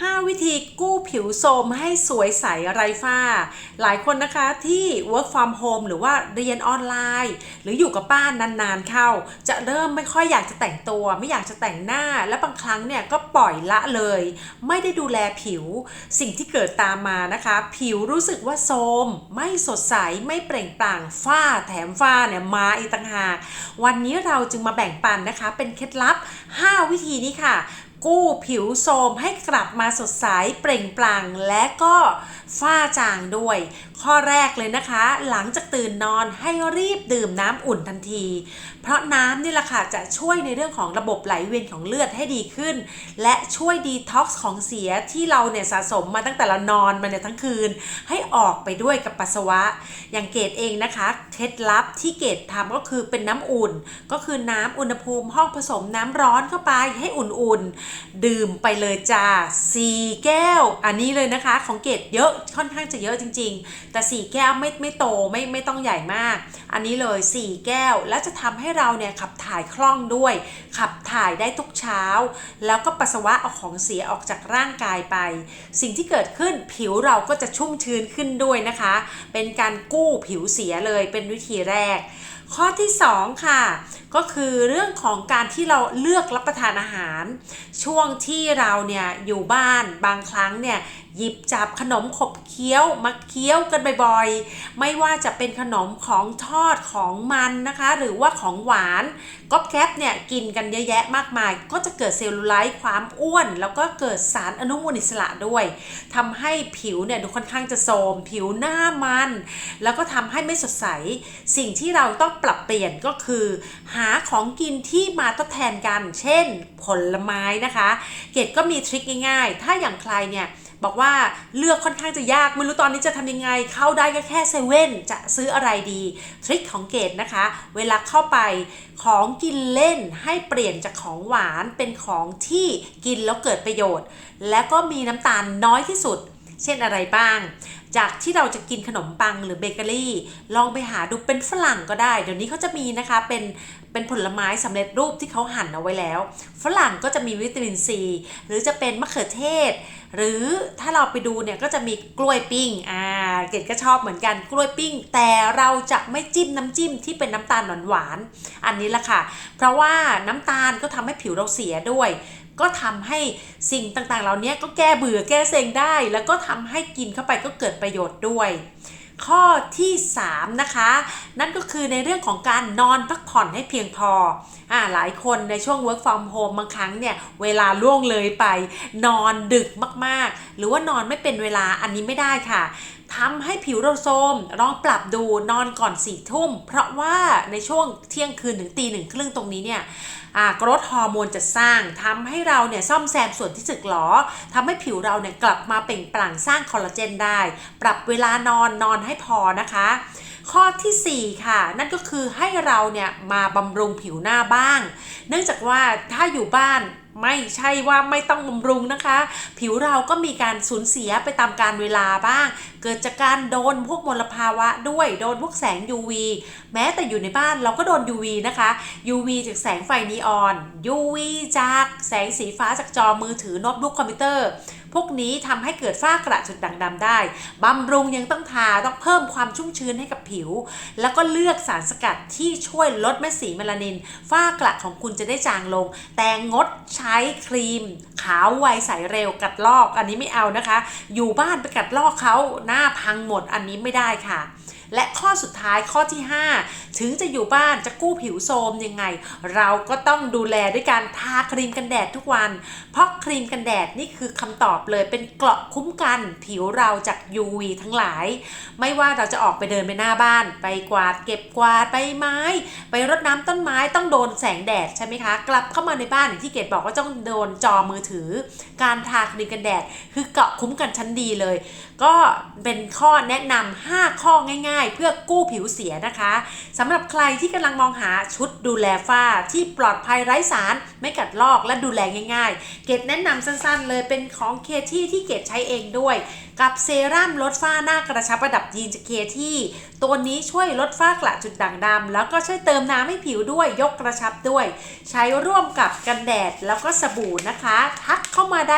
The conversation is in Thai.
5 วิธีกู้ผิวโทรมให้สวยใสไร้ฝ้า หลายคนนะคะที่ work from home หรือว่าเรียนออนไลน์ หรืออยู่กับบ้านนานๆเข้า จะเริ่มไม่ค่อยอยากจะแต่งตัว ไม่อยากจะแต่งหน้า และบางครั้งเนี่ยก็ปล่อยละเลย ไม่ได้ดูแลผิว สิ่งที่เกิดตามมานะคะ ผิวรู้สึกว่าโทรมไม่สดใสไม่เปล่งปลั่งฝ้าแถมฝ้าเนี่ยมาอีกต่างหาก วันนี้เราจึงมาแบ่งปันนะคะ เป็นเคล็ดลับ 5 วิธีนี้ค่ะ กู้ผิวโทรมให้กลับมาสดใสเปล่งปลั่งและก็ฝ้าจางด้วย ข้อแรกเลยนะคะ หลังจากตื่นนอนให้รีบดื่มน้ำอุ่นทันที เพราะน้ำนี่แหละค่ะจะช่วยในเรื่องของระบบไหลเวียนของเลือดให้ดีขึ้น และช่วยดีท็อกซ์ของเสียที่เราเนี่ยสะสมมาตั้งแต่เรานอนมาเนี่ยทั้งคืน ให้ออกไปด้วยกับปัสสาวะ อย่างเกดเองนะคะเคล็ดลับที่เกดทำก็คือเป็นน้ำอุ่น ก็คือน้ำอุณหภูมิห้องผสมน้ำร้อนเข้าไปให้อุ่นๆดื่มไปเลยจ้า4แก้ว อันนี้เลยนะคะ ของเกดเยอะค่อนข้างจะเยอะจริง ๆ แต่ 4 แก้วไม่ไม่โตไม่ไม่ต้องใหญ่มาก อันนี้เลย 4 แก้ว แล้วจะทำให้เราเนี่ยขับถ่ายคล่องด้วย ขับถ่ายได้ทุกเช้า แล้วก็ปัสสาวะเอาของเสียออกจากร่างกายไป สิ่งที่เกิดขึ้นผิวเราก็จะชุ่มชื้นขึ้นด้วยนะคะ เป็นการกู้ผิวเสียเลยเป็นวิธีแรก ข้อที่ 2 ค่ะ ก็คือเรื่องของการที่เราเลือกรับประทานอาหาร ช่วงที่เราเนี่ยอยู่บ้านบางครั้งเนี่ยหยิบจับขนมขบเคี้ยวมาเคี้ยวกันบ่อยๆ ไม่ว่าจะเป็นขนมของทอดของมันนะคะ หรือว่าของหวานก๊อบแก๊บเนี่ยกินกันเยอะแยะมากมาย ก็จะเกิดเซลลูไลท์ความอ้วน แล้วก็เกิดสารอนุมูลอิสระด้วยทำให้ผิวเนี่ยดูค่อนข้างจะโทมผิวหน้ามัน แล้วก็ทำให้ไม่สดใส สิ่งที่เราต้องปรับเปลี่ยนก็คือหาของกินที่มาทดแทนกัน เช่น ผลไม้นะคะ เกดก็มีทริคง่าย ๆ ถ้าอย่างใครเนี่ยบอกว่าเลือกค่อนข้างจะยากไม่รู้ตอนนี้จะทำยังไง เข้าได้ก็แค่เซเว่นจะซื้ออะไรดี ทริคของเกดนะคะ เวลาเข้าไปของกินเล่นให้เปลี่ยนจากของหวานเป็นของที่กินแล้วเกิดประโยชน์ และก็มีน้ำตาลน้อยที่สุด เช่นอะไรบ้าง จากที่เราจะกินขนมปังหรือเบเกอรี่ ลองไปหาดูเป็นฝรั่งก็ได้ เดี๋ยวนี้เขาจะมีนะคะเป็นเป็นผลไม้สำเร็จรูปที่เขาหั่นเอาไว้แล้ว ฝรั่งก็จะมีวิตามินซี หรือจะเป็นมะเขือเทศ หรือถ้าเราไปดูเนี่ยก็จะมีกล้วยปิ้งอ่าเกดก็ชอบเหมือนกันกล้วยปิ้ง แต่เราจะไม่จิ้มน้ำจิ้มที่เป็นน้ำตาลหวานๆอันนี้แหละค่ะ เพราะว่าน้ำตาลก็ทำให้ผิวเราเสียด้วยก็ทำให้สิ่งต่างๆ เหล่านี้ก็แก้เบื่อแก้เซ็งได้ แล้วก็ทำให้กินเข้าไปก็เกิดประโยชน์ด้วย ข้อที่ 3 นะคะ นั่นก็คือในเรื่องของการนอนพักผ่อนให้เพียงพออ่าหลายคนในช่วง work from home บางครั้งเนี่ย เวลาล่วงเลยไป นอนดึกมากๆ หรือว่านอนไม่เป็นเวลาอันนี้ไม่ได้ค่ะทำให้ผิวเราโทรมลองปรับดูนอนก่อนสี่ทุ่ม เพราะว่าในช่วงเที่ยงคืนถึงตีหนึ่งครึ่งตรงนี้เนี่ยกรดฮอร์โมนจะสร้างทำให้เราเนี่ยซ่อมแซมส่วนที่สึกหรอทำให้ผิวเราเนี่ยกลับมาเปล่งปลั่งสร้างคอลลาเจนได้ ปรับเวลานอนนอนให้พอนะคะ ข้อทีสี่ 4 ค่ะ นั่นก็คือให้เราเนี่ยมาบำรุงผิวหน้าบ้าง เนื่องจากว่าถ้าอยู่บ้านไม่ใช่ว่าไม่ต้องบำรุงนะคะ ผิวเราก็มีการสูญเสียไปตามการเวลาบ้าง เกิดจากการโดนพวกมลภาวะด้วยโดนพวกแสง UV แม้แต่อยู่ในบ้านเราก็โดน UV นะคะ UV จากแสงไฟนีออน UV จากแสงสีฟ้าจากจอมือถือโน้ตบุ๊กคอมพิวเตอร์ พวกนี้ทำให้เกิดฝ้ากระจุดด่างดำได้บำรุงยังต้องทาต้องเพิ่มความชุ่มชื้นให้กับผิว แล้วก็เลือกสารสกัดที่ช่วยลดเม็ดสีเมลานิน ฝ้ากระของคุณจะได้จางลง แต่งดใช้ครีม ขาวไวใสเร็วกัดลอก อันนี้ไม่เอานะคะ อยู่บ้านไปกัดลอกเขาหน้าพังหมดอันนี้ไม่ได้ค่ะ และข้อสุดท้ายข้อที่ 5 ถึงจะอยู่บ้านจะกู้ผิวโทรมยังไง เราก็ต้องดูแลด้วยการทาครีมกันแดดทุกวัน เพราะครีมกันแดดนี่คือคำตอบเลยเป็นเกราะคุ้มกันผิวเราจาก UV ทั้งหลาย ไม่ว่าเราจะออกไปเดินไปหน้าบ้าน ไปกวาดเก็บกวาดใบไม้ ไปรดน้ำต้นไม้ต้องโดนแสงแดดใช่ไหมคะ กลับเข้ามาในบ้านอย่างที่เกดบอกว่าต้องโดนจอมือถือ การทาครีมกันแดด คือเกราะคุ้มกันชั้นดีเลย ก็เป็นข้อแนะนำ5ข้อง่ายายๆ เพื่อกู้ผิวเสียนะคะสำหรับใครที่กำลังมองหาชุดดูแลฝ้าที่ปลอดภัยไร้สาร ไม่กัดลอกและดูแลง่ายๆ เกดแนะนำสั้นๆ เลยเป็นของเคที่ที่เกดใช้เองด้วย กับเซรั่มลดฝ้าหน้ากระชับระดับยีนจากเคที่ตัวนี้ช่วยลดฝ้ากระจุดด่างดำแล้วก็ช่วยเติมน้ำให้ผิวด้วยยกกระชับด้วย ใช้ร่วมกับกันแดดแล้วก็สบู่นะคะ ทักเข้ามาได้